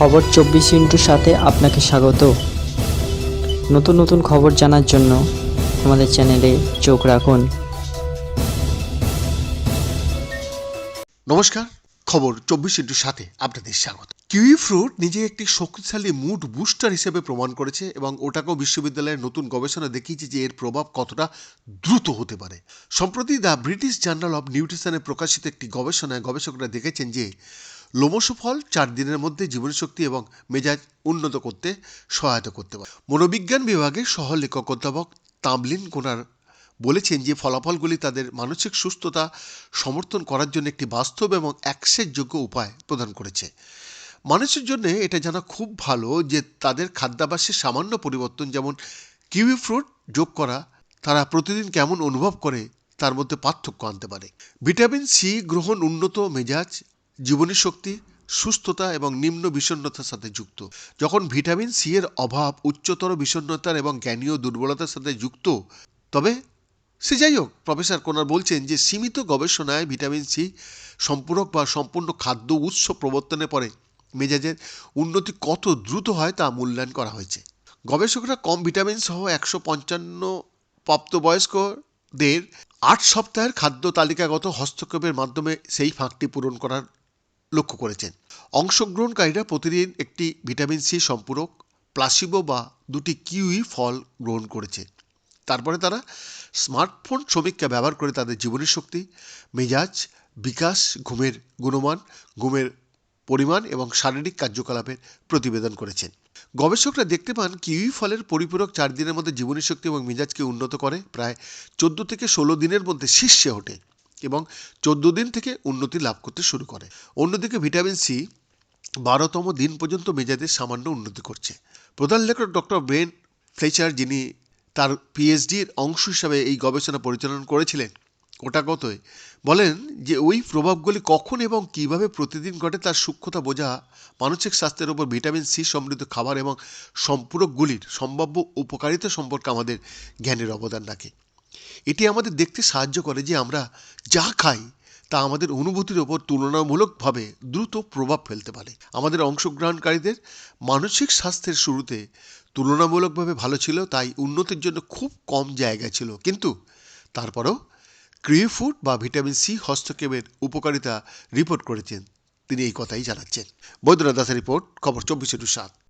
খবর চব্বিশ ইন্টুর সাথে আপনাকে স্বাগত। নতুন নতুন খবর জানার জন্য আমাদের চ্যানেলে চোখ রাখুন। নমস্কার, খবর চব্বিশ ইন্টুর সাথে আপনাদের স্বাগত। কিউই ফ্রুট নিজে একটি শক্তিশালী মুড বুস্টার হিসেবে প্রমাণ করেছে এবং ওটাকেও বিশ্ববিদ্যালয়ের নতুন গবেষণা দেখিয়েছে যে এর প্রভাব কতটা দ্রুত হতে পারে। সম্প্রতি দ্য ব্রিটিশ জার্নাল অব নিউট্রিশনে প্রকাশিত একটি গবেষণায় গবেষকরা দেখেছেন যে লোমশ ফল চার দিনের মধ্যে জীবনীশক্তি এবং মেজাজ উন্নত করতে সহায়তা করতে পারে। মনোবিজ্ঞান বিভাগের সহলেখক অধ্যাপক তামলিন কোনার বলেছেন যে, ফলাফলগুলি তাদের মানসিক সুস্থতা সমর্থন করার জন্য একটি বাস্তব এবং অ্যাক্সেসযোগ্য উপায় প্রদান করেছে। মানুষের জন্য এটা জানা খুব ভালো যে, তাদের খাদ্যাভ্যাসে সামান্য পরিবর্তন যেমন কিউই ফ্রুট যোগ করা, তারা প্রতিদিন কেমন অনুভব করে, তার মধ্যে পার্থক্য আনতে পারে। ভিটামিন সি গ্রহণ উন্নত মেজাজ জীবনী শক্তি, সুস্থতা এবং নিম্ন বিষণ্ণতার সাথে যুক্ত। যখন ভিটামিন সি এর অভাব, উচ্চতর বিষণ্ণতার এবং জ্ঞানীয় দুর্বলতার সাথে যুক্ত, তবে সে যাই হোক, প্রফেসর কোনার বলছেন যে, সীমিত গবেষণায় ভিটামিন সি সম্পূরক বা সম্পূর্ণ খাদ্য উৎস প্রবর্তনের পরে মেজাজের উন্নতি কত দ্রুত হয় তা মূল্যায়ন করা হয়েছে। গবেষকরা কম ভিটামিন সহ একশো পঞ্চান্ন প্রাপ্তবয়স্কদের আট সপ্তাহের খাদ্য তালিকাগত হস্তক্ষেপের মাধ্যমে সেই ফাঁকটি পূরণ করার লক্ষ্য করেছেন। অংশগ্রহণকারীরা প্রতিদিন একটি ভিটামিন সি সম্পূরক, প্লাসিবো বা দুটি কিউই ফল গ্রহণ করেছে তারপরে তারা স্মার্টফোন সমীক্ষা ব্যবহার করে তাদের জীবনী শক্তি, মেজাজ, বিকাশ, ঘুমের গুণমান, ঘুমের পরিমাণ এবং শারীরিক কার্যকলাপের প্রতিবেদন করেছেন। গবেষকরা দেখতে পান, কিউই ফলের পরিপূরক চার দিনের মধ্যে জীবনী শক্তি এবং মেজাজকে উন্নত করে, প্রায় চোদ্দ থেকে ষোলো দিনের মধ্যে শীর্ষে ওঠে। এবং চোদ্দ দিন থেকে উন্নতি লাভ করতে শুরু করে। অন্যদিকে ভিটামিন সি বারোতম দিন পর্যন্ত মেজাজের সামান্য উন্নতি করছে। প্রধান লেখক ডক্টর ব্রেন ফ্লেচার, যিনি তার পিএইচডির অংশ হিসাবে এই গবেষণা পরিচালনা করেছিলেন ওটাগতই, বলেন যে ওই প্রভাবগুলি কখন এবং কীভাবে প্রতিদিন ঘটে তার সূক্ষ্মতা বোঝা মানসিক স্বাস্থ্যের উপর ভিটামিন সি সমৃদ্ধ খাবার এবং সম্পূরকগুলির সম্ভাব্য উপকারিতা সম্পর্কে আমাদের জ্ঞানের অবদান রাখে। এটি আমাদের দেখতে সাহায্য করে যে আমরা যা খাই তা আমাদের অনুভূতির ওপর তুলনামূলকভাবে দ্রুত প্রভাব ফেলতে পারে। আমাদের অংশগ্রহণকারীদের মানসিক স্বাস্থ্যের শুরুতে তুলনামূলকভাবে ভালো ছিল, তাই উন্নতির জন্য খুব কম জায়গা ছিল। কিন্তু তারপরেও ক্রিয়ে ফুড বা ভিটামিন সি হস্তক্ষেপের উপকারিতা রিপোর্ট করেছেন। তিনি এই কথাই জানাচ্ছেন। বৈদ্যনাথ দাসের রিপোর্ট, খবর চব্বিশে টু সাত।